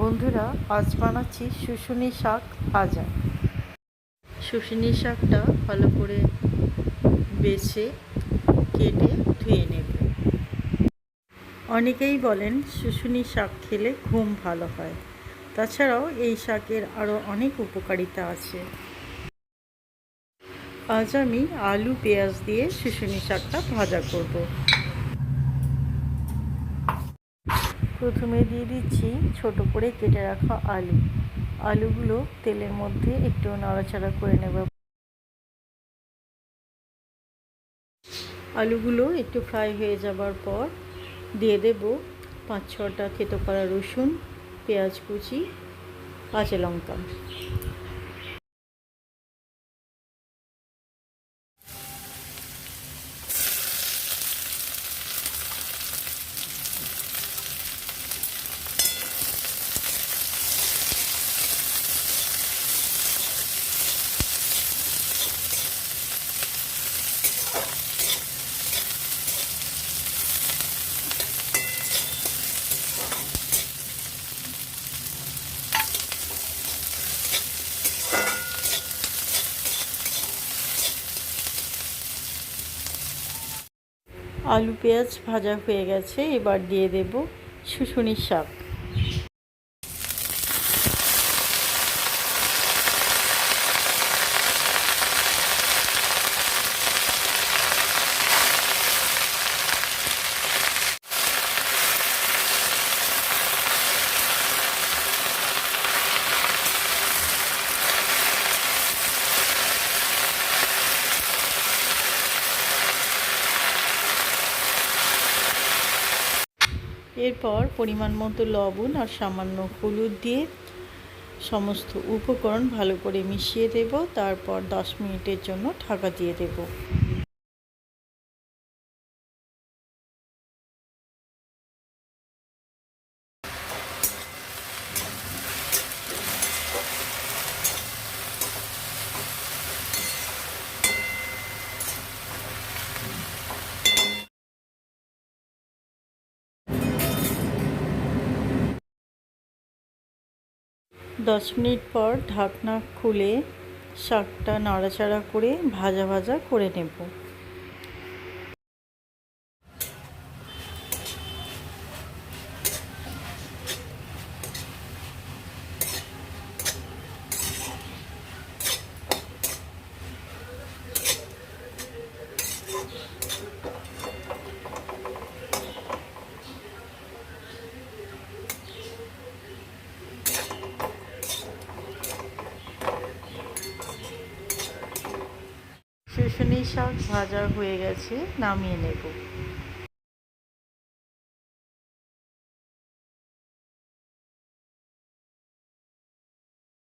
বন্ধুরা, আজ বানাচ্ছি শুশুনি শাক ভাজা। শুশুনি শাকটা ভালো করে বেছে, কেটে ধুয়ে নেব। অনেকেই বলেন শুশুনি শাক খেলে ঘুম ভালো হয়। তাছাড়াও এই শাকের আরও অনেক উপকারিতা আছে। আজ আমি আলু, পেঁয়াজ দিয়ে শুশুনি শাকটা ভাজা করব। প্রথমে দিয়ে দিচ্ছি ছোট করে কেটে রাখা আলু। আলুগুলো তেলের মধ্যে একটু নাড়াচাড়া করে নেব। আলুগুলো একটু ফ্রাই হয়ে যাবার পর দিয়ে দেব পাঁচ ছটা থেতো করা রসুন, পেঁয়াজ কুচি, কাঁচা লঙ্কা। আলু পেঁয়াজ ভাজা হয়ে গেছে এবার দিয়ে দেব শুশুনির শাক। এরপর পরিমাণ মতো লবণ আর সামান্য হলুদ দিয়ে সমস্ত উপকরণ ভালো করে মিশিয়ে দেব। তারপর দশ মিনিটের জন্য ঢাকা দিয়ে দেব। দশ মিনিট পর ঢাকনা খুলে শাকটা নাড়াচাড়া করে ভাজা ভাজা করে নেব। শুশুনি শাক ভাজা হয়ে গেছে নামিয়ে নেব।